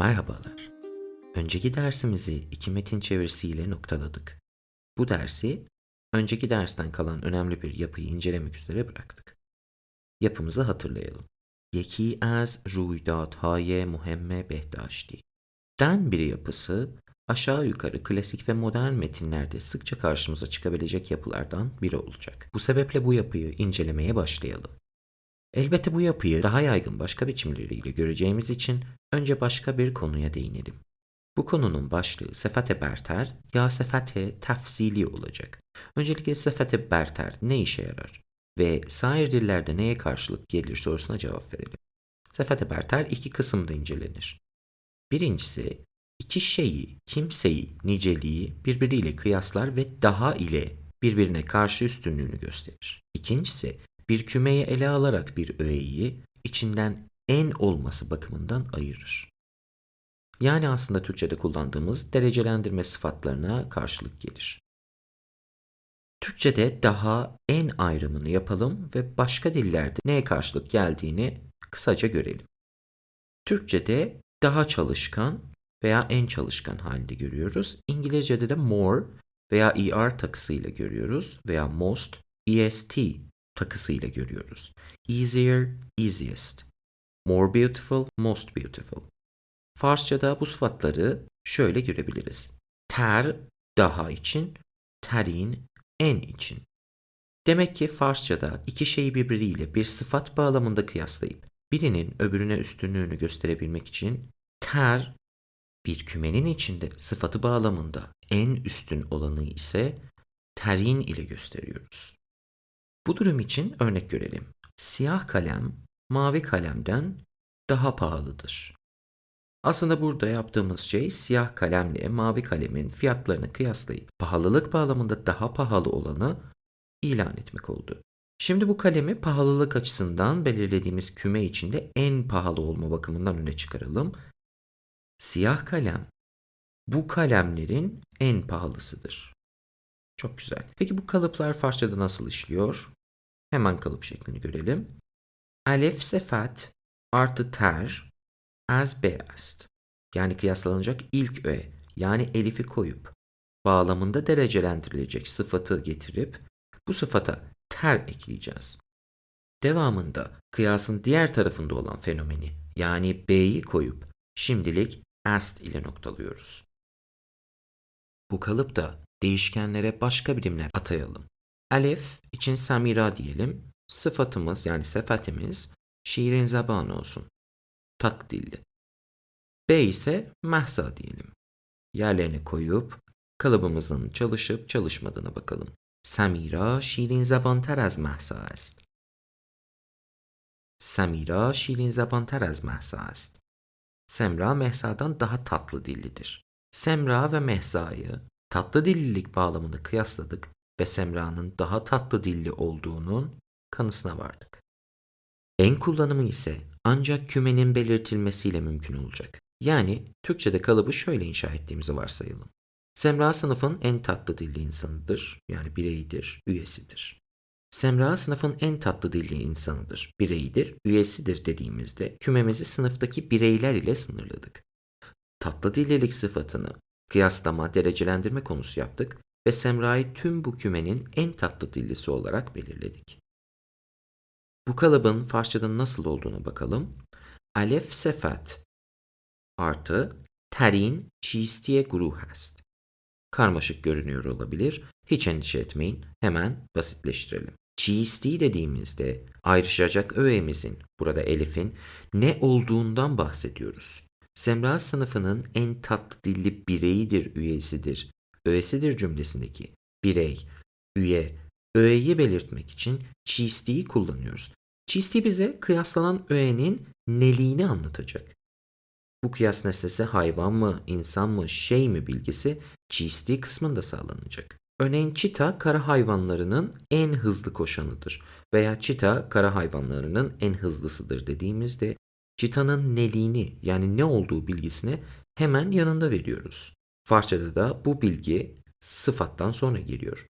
Merhabalar. Önceki dersimizi iki metin çevirisiyle noktaladık. Bu dersi önceki dersten kalan önemli bir yapıyı incelemek üzere bıraktık. Yapımızı hatırlayalım. Yeki az ruidathaye muhemme behdaşti. Den bir yapısı aşağı yukarı klasik ve modern metinlerde sıkça karşımıza çıkabilecek yapılardan biri olacak. Bu sebeple bu yapıyı incelemeye başlayalım. Elbette bu yapıyı daha yaygın başka biçimleriyle göreceğimiz için önce başka bir konuya değinelim. Bu konunun başlığı sefate berter ya sefate tefsili olacak. Öncelikle sefate berter ne işe yarar ve sair dillerde neye karşılık gelir sorusuna cevap verelim. Sefate berter iki kısımda incelenir. Birincisi iki şeyi, kimseyi, niceliği birbiriyle kıyaslar ve daha ile birbirine karşı üstünlüğünü gösterir. İkincisi bir kümeyi ele alarak bir öğeyi içinden en olması bakımından ayırır. Yani aslında Türkçe'de kullandığımız derecelendirme sıfatlarına karşılık gelir. Türkçe'de daha en ayrımını yapalım ve başka dillerde neye karşılık geldiğini kısaca görelim. Türkçe'de daha çalışkan veya en çalışkan halinde görüyoruz. İngilizce'de de more veya er takısıyla görüyoruz veya most, est takısıyla görüyoruz. Easier, easiest. More beautiful, most beautiful. Farsçada bu sıfatları şöyle görebiliriz. Ter, daha için, terin, en için. Demek ki Farsçada iki şeyi birbiriyle bir sıfat bağlamında kıyaslayıp birinin öbürüne üstünlüğünü gösterebilmek için ter bir kümenin içinde sıfatı bağlamında en üstün olanı ise terin ile gösteriyoruz. Bu durum için örnek görelim. Siyah kalem mavi kalemden daha pahalıdır. Aslında burada yaptığımız şey siyah kalemle mavi kalemin fiyatlarını kıyaslayıp pahalılık bağlamında daha pahalı olanı ilan etmek oldu. Şimdi bu kalemi pahalılık açısından belirlediğimiz küme içinde en pahalı olma bakımından öne çıkaralım. Siyah kalem bu kalemlerin en pahalısıdır. Çok güzel. Peki bu kalıplar Farsçada nasıl işliyor? Hemen kalıp şeklini görelim. Alef sefat artı ter az beyaz. Yani kıyaslanacak ilk öğe yani elifi koyup bağlamında derecelendirilecek sıfatı getirip bu sıfata ter ekleyeceğiz. Devamında kıyasın diğer tarafında olan fenomeni yani B'yi koyup şimdilik ast ile noktalıyoruz. Bu kalıpta değişkenlere başka birimler atayalım. Alef için Samira diyelim. Sıfatımız yani sefatimiz şiirin zabanı olsun. Tatlı dilli. B ise mehsa diyelim. Yerlerine koyup kalıbımızın çalışıp çalışmadığına bakalım. Samira şiirin zabantar az mehsa است. Samira şiirin zabantar az mehsa است. Semra Mehsa'dan daha tatlı dillidir. Semra ve Mehsa'yı tatlı dillilik bağlamını kıyasladık ve Semra'nın daha tatlı dilli olduğunun kanısına vardık. En kullanımı ise ancak kümenin belirtilmesiyle mümkün olacak. Yani Türkçe'de kalıbı şöyle inşa ettiğimizi varsayalım. Semra sınıfın en tatlı dilli insanıdır, yani bireyidir, üyesidir. Semra sınıfın en tatlı dilli insanıdır, bireyidir, üyesidir dediğimizde kümemizi sınıftaki bireyler ile sınırladık. Tatlı dillilik sıfatını kıyaslama, derecelendirme konusu yaptık ve Semra'yı tüm bu kümenin en tatlı dillisi olarak belirledik. Bu kalıbın Farsçada nasıl olduğuna bakalım. Alef sefat artı terin çistiye gruh hast. Karmaşık görünüyor olabilir. Hiç endişe etmeyin. Hemen basitleştirelim. Çisti dediğimizde ayrışacak öğemizin, burada elifin, ne olduğundan bahsediyoruz. Semra sınıfının en tatlı dilli bireyidir, üyesidir öğesidir cümlesindeki birey, üye, öğeyi belirtmek için çistiyi kullanıyoruz. Çisti bize kıyaslanan öğenin neliğini anlatacak. Bu kıyas nesnesi hayvan mı, insan mı, şey mi bilgisi çisti kısmında sağlanacak. Örneğin çita kara hayvanlarının en hızlı koşanıdır veya çita kara hayvanlarının en hızlısıdır dediğimizde çitanın neliğini yani ne olduğu bilgisini hemen yanında veriyoruz. Farsçada da bu bilgi sıfattan sonra geliyor.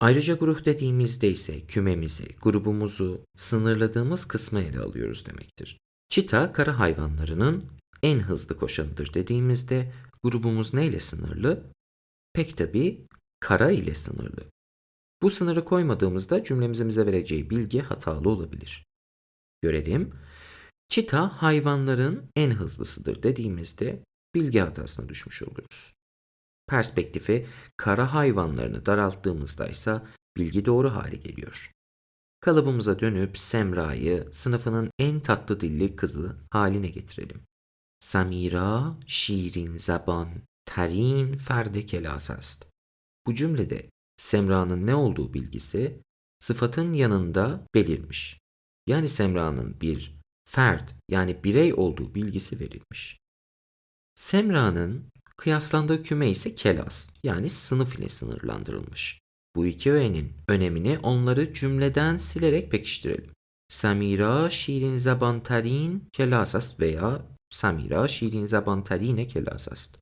Ayrıca grup dediğimizde ise kümemizi, grubumuzu sınırladığımız kısmı ele alıyoruz demektir. Çita kara hayvanlarının en hızlı koşanıdır dediğimizde grubumuz neyle sınırlı? Pek tabii kara ile sınırlı. Bu sınırı koymadığımızda cümlemizin bize vereceği bilgi hatalı olabilir. Görelim. Çita hayvanların en hızlısıdır dediğimizde bilgi hatasına düşmüş oluruz. Perspektifi kara hayvanlarını daralttığımızda ise bilgi doğru hale geliyor. Kalıbımıza dönüp Semra'yı sınıfının en tatlı dilli kızı haline getirelim. Samira şiirin zaban terin ferde kelas ast. Bu cümlede Semra'nın ne olduğu bilgisi sıfatın yanında belirmiş. Yani Semra'nın bir fert yani birey olduğu bilgisi verilmiş. Semra'nın kıyaslandığı küme ise kelas yani sınıf ile sınırlandırılmış. Bu iki öğenin önemini onları cümleden silerek pekiştirelim. Samira şiirin zaban zabantarin kelasast veya Samira şiirin zaban zabantarine kelasast.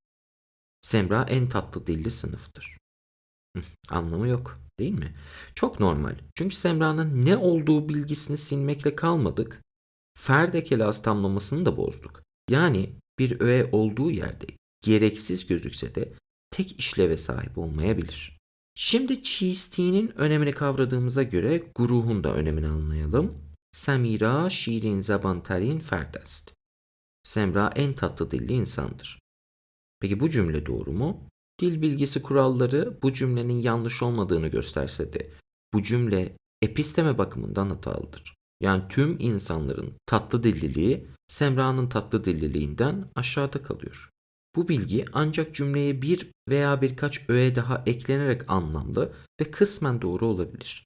Semra en tatlı dilli sınıftır. Anlamı yok değil mi? Çok normal. Çünkü Semra'nın ne olduğu bilgisini silmekle kalmadık. Ferde kelas tamlamasını da bozduk. Yani bir öğe olduğu yerde gereksiz gözükse de tek işleve sahip olmayabilir. Şimdi çiğistiğinin önemini kavradığımıza göre guruhun da önemini anlayalım. Samira şirin zabantarin ferdest. Semra en tatlı dilli insandır. Peki bu cümle doğru mu? Dil bilgisi kuralları bu cümlenin yanlış olmadığını gösterse de bu cümle episteme bakımından hatalıdır. Yani tüm insanların tatlı dilliliği Semra'nın tatlı dilliliğinden aşağıda kalıyor. Bu bilgi ancak cümleye bir veya birkaç öğe daha eklenerek anlamlı ve kısmen doğru olabilir.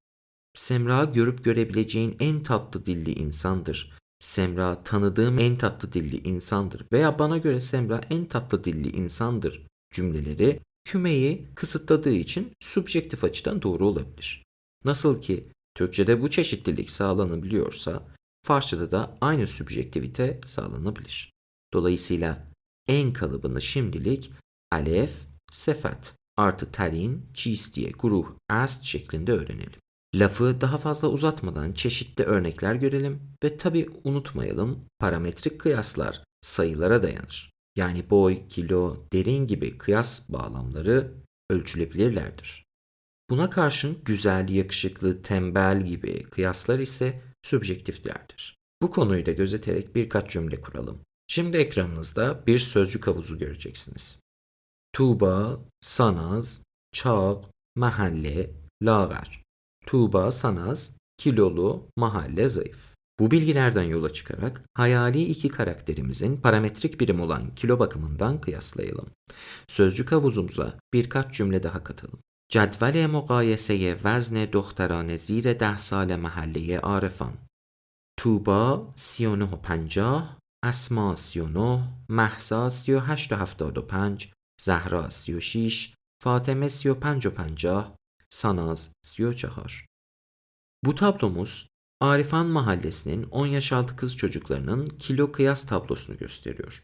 Semra görüp görebileceğin en tatlı dilli insandır. Semra tanıdığım en tatlı dilli insandır veya bana göre Semra en tatlı dilli insandır cümleleri kümeyi kısıtladığı için subjektif açıdan doğru olabilir. Nasıl ki Türkçe'de bu çeşitlilik sağlanabiliyorsa Farsça'da da aynı subjektivite sağlanabilir. Dolayısıyla en kalıbını şimdilik alef, sefat artı terin, çiz diye guruh, ast şeklinde öğrenelim. Lafı daha fazla uzatmadan çeşitli örnekler görelim ve tabi unutmayalım parametrik kıyaslar sayılara dayanır. Yani boy, kilo, derin gibi kıyas bağlamları ölçülebilirlerdir. Buna karşın güzel, yakışıklı, tembel gibi kıyaslar ise subjektiflerdir. Bu konuyu da gözeterek birkaç cümle kuralım. Şimdi ekranınızda bir sözcük havuzu göreceksiniz. Tuğba, sanaz, çağ, mahalle, lager. Tuğba, sanaz, kilolu, mahalle, zayıf. Bu bilgilerden yola çıkarak hayali iki karakterimizin parametrik birim olan kilo bakımından kıyaslayalım. Sözcük havuzumuza birkaç cümle daha katalım. جدول مقایسه وزن دختران زیر ده سال محله عارفان توبا 39 و 50 اسما 39 محسا 38 و 75 زهرا 36 فاطمه 35 و 50 Sanaz 34 Bu tablomuz Arifan Mahallesi'nin 10 yaş altı kız çocuklarının kilo kıyas tablosunu gösteriyor.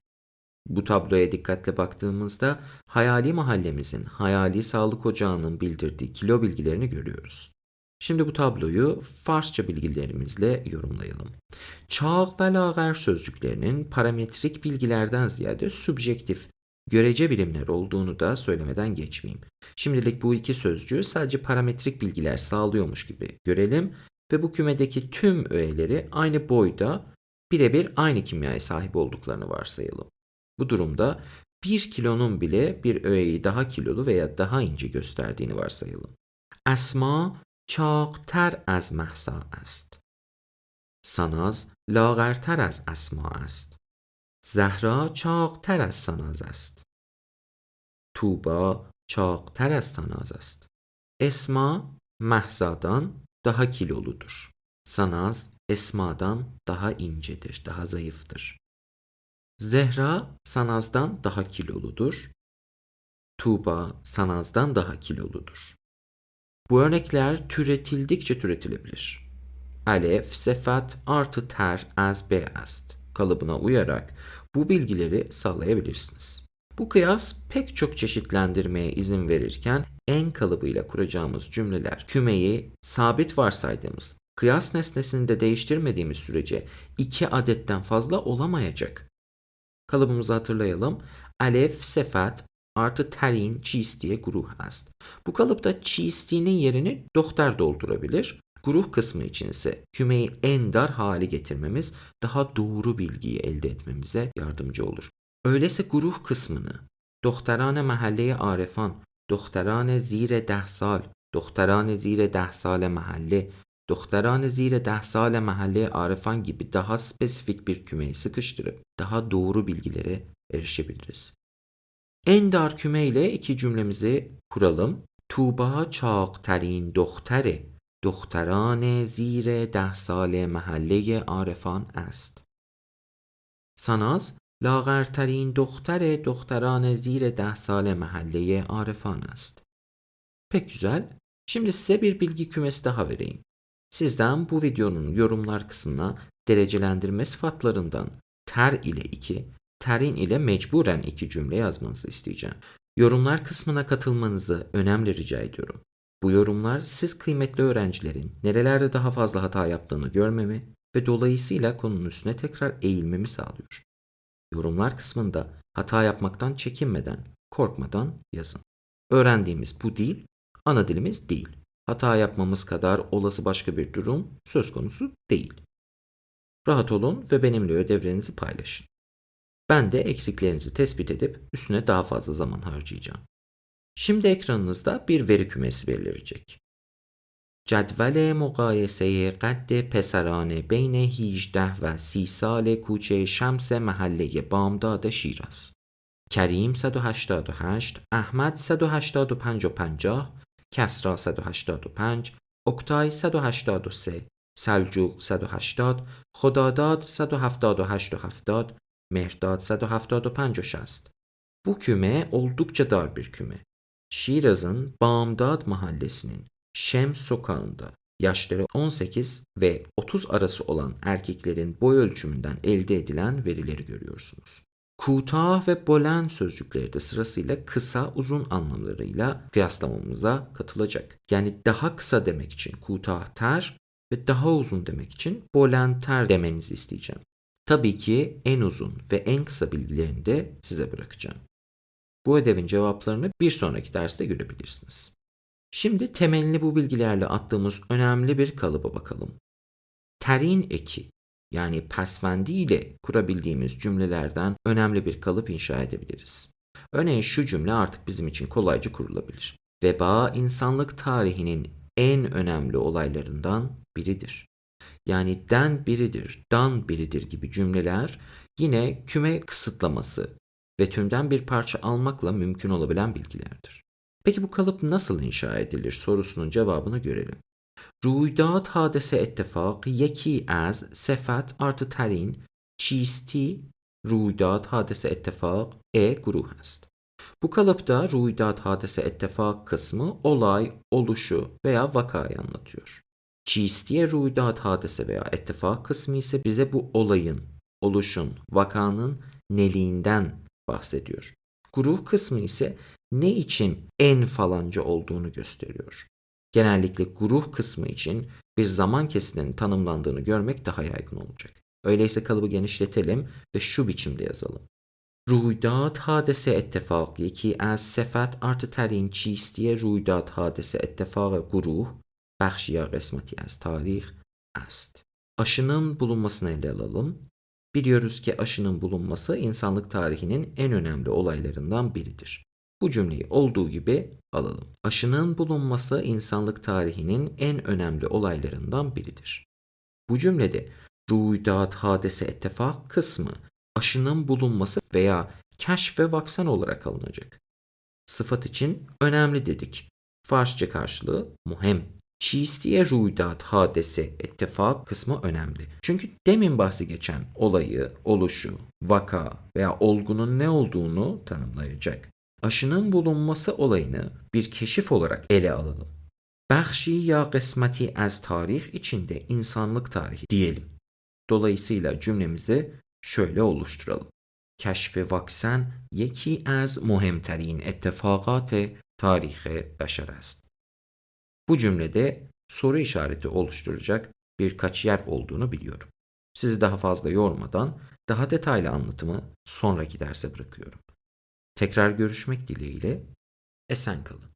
Bu tabloya dikkatle baktığımızda hayali mahallemizin hayali sağlık ocağının bildirdiği kilo bilgilerini görüyoruz. Şimdi bu tabloyu Farsça bilgilerimizle yorumlayalım. Çağ ve lager sözcüklerinin parametrik bilgilerden ziyade subjektif, görece birimler olduğunu da söylemeden geçmeyeyim. Şimdilik bu iki sözcüğü sadece parametrik bilgiler sağlıyormuş gibi görelim ve bu kümedeki tüm öğeleri aynı boyda birebir aynı kimyaya sahip olduklarını varsayalım. Bu durumda 1 kilonun bile bir öğeyi daha kilolu veya daha ince gösterdiğini varsayalım. Asma چاقتر از محسا است. ساناز لاغرتر از اسما است. زهرا چاقتر از ساناز است. توبا چاقتر از ساناز است. Esma Mahza'dan daha kiloludur. Sanaz Esma'dan daha incedir, daha zayıftır. Zehra Sanaz'dan daha kiloludur. Tuğba Sanaz'dan daha kiloludur. Bu örnekler türetildikçe türetilebilir. Alef, sefat artı ter az be ast kalıbına uyarak bu bilgileri sağlayabilirsiniz. Bu kıyas pek çok çeşitlendirmeye izin verirken en kalıbıyla kuracağımız cümleler kümeyi sabit varsaydığımız kıyas nesnesini de değiştirmediğimiz sürece iki adetten fazla olamayacak. Kalıbımızı hatırlayalım. Alef, sefat artı terin, cheese diye guruh ast. Bu kalıpta cheese yerini doktor doldurabilir. Guruh kısmı için ise kümeyi en dar hale getirmemiz daha doğru bilgiyi elde etmemize yardımcı olur. Öyleyse guruh kısmını doktorane mahalleye arefan, doktorane zire dehsal, doktorane zire dehsal mahalle, سال محله دختران زیر ده سال mahalle arifan gibi daha spesifik bir kümeye sıkıştırıp daha doğru bilgilere erişebiliriz. En dar küme ile iki cümlemizi kuralım. Tuğba çağterin دختر دختران زیر ده سال محله عارفان است. Sanaz لاغرترین دختر دختران زیر ده سال محله عارفان است. Pek güzel. Şimdi size bir bilgi kümesi daha vereyim. Sizden bu videonun yorumlar kısmına derecelendirme sıfatlarından ter ile 2, terin ile mecburen 2 cümle yazmanızı isteyeceğim. Yorumlar kısmına katılmanızı önemli rica ediyorum. Bu yorumlar siz kıymetli öğrencilerin nerelerde daha fazla hata yaptığını görmemi ve dolayısıyla konunun üstüne tekrar eğilmemi sağlıyor. Yorumlar kısmında hata yapmaktan çekinmeden, korkmadan yazın. Öğrendiğimiz bu dil ana dilimiz değil Hata yapmamız kadar olası başka bir durum söz konusu değil. Rahat olun ve benimle ödevlerinizi paylaşın. Ben de eksiklerinizi tespit edip üstüne daha fazla zaman harcayacağım. Şimdi ekranınızda bir veri kümesi belirecek. جدول مقایسه قد پسران بین 18 و 30 سال کوچه شمس محله بامداد شیراز کریم 188 احمد 185 و 50 کسرا 185 اکتای 183 سلجوق 180 خداداد 178 و 70 مهرداد 175 و 60 Bu küme oldukça dar bir küme. Şiraz'ın Bağımdad mahallesinin Şems sokağında yaşları 18 ve 30 arası olan erkeklerin boy ölçümünden elde edilen verileri görüyorsunuz. Kutah ve bolen sözcükleri de sırasıyla kısa uzun anlamlarıyla kıyaslamamıza katılacak. Yani daha kısa demek için kutah ter ve daha uzun demek için bolen ter demenizi isteyeceğim. Tabii ki en uzun ve en kısa bilgilerini de size bırakacağım. Bu ödevin cevaplarını bir sonraki derste görebilirsiniz. Şimdi temelini bu bilgilerle attığımız önemli bir kalıba bakalım. Terin eki yani pasvendi ile kurabildiğimiz cümlelerden önemli bir kalıp inşa edebiliriz. Örneğin şu cümle artık bizim için kolayca kurulabilir. Veba insanlık tarihinin en önemli olaylarından biridir. Yani den biridir, dan biridir gibi cümleler yine küme kısıtlaması ve tümden bir parça almakla mümkün olabilen bilgilerdir. Peki bu kalıp nasıl inşa edilir sorusunun cevabını görelim. رویداد حادثه اتفاق یکی از صفت artı terin çisti رویداد حادثه اتفاق e gruh است. Bu kalıpta ruidat hadise ettifak kısmı olay, oluşu veya vakayı anlatıyor. Çistiye ruidat hadise veya ettifak kısmı ise bize bu olayın, oluşun, vakanın neliğinden bahsediyor. Gruh kısmı ise ne için en falanca olduğunu gösteriyor. Genellikle gruh kısmı için bir zaman kesiminin tanımlandığını görmek daha yaygın olacak. Öyleyse kalıbı genişletelim ve şu biçimde yazalım. رویداد حادثه اتفاقی که از صفت artı ترین چیستی رویداد حادثه اتفاق گروه بخشی یا قسمتی از tarih است. Aşının bulunmasını ele alalım. Biliyoruz ki aşının bulunması insanlık tarihinin en önemli olaylarından biridir. Bu cümleyi olduğu gibi alalım. Aşının bulunması insanlık tarihinin en önemli olaylarından biridir. Bu cümlede ruidat hadise ettifak kısmı aşının bulunması veya keşf ve vaksan olarak alınacak. Sıfat için önemli dedik. Farsça karşılığı muhem. Çiğistiye ruidat hadise ettifak kısmı önemli. Çünkü demin bahsi geçen olayı, oluşu, vaka veya olgunun ne olduğunu tanımlayacak aşının bulunması olayını bir keşif olarak ele alalım. Bəxşi ya kısmeti az tarih içinde insanlık tarihi diyelim. Dolayısıyla cümlemizi şöyle oluşturalım. Keşf vaksen yeki az muhimterin اتفاقات tarih beşer است. Bu cümlede soru işareti oluşturacak birkaç yer olduğunu biliyorum. Sizi daha fazla yormadan Daha detaylı anlatımı sonraki derse bırakıyorum. Tekrar görüşmek dileğiyle esen kalın.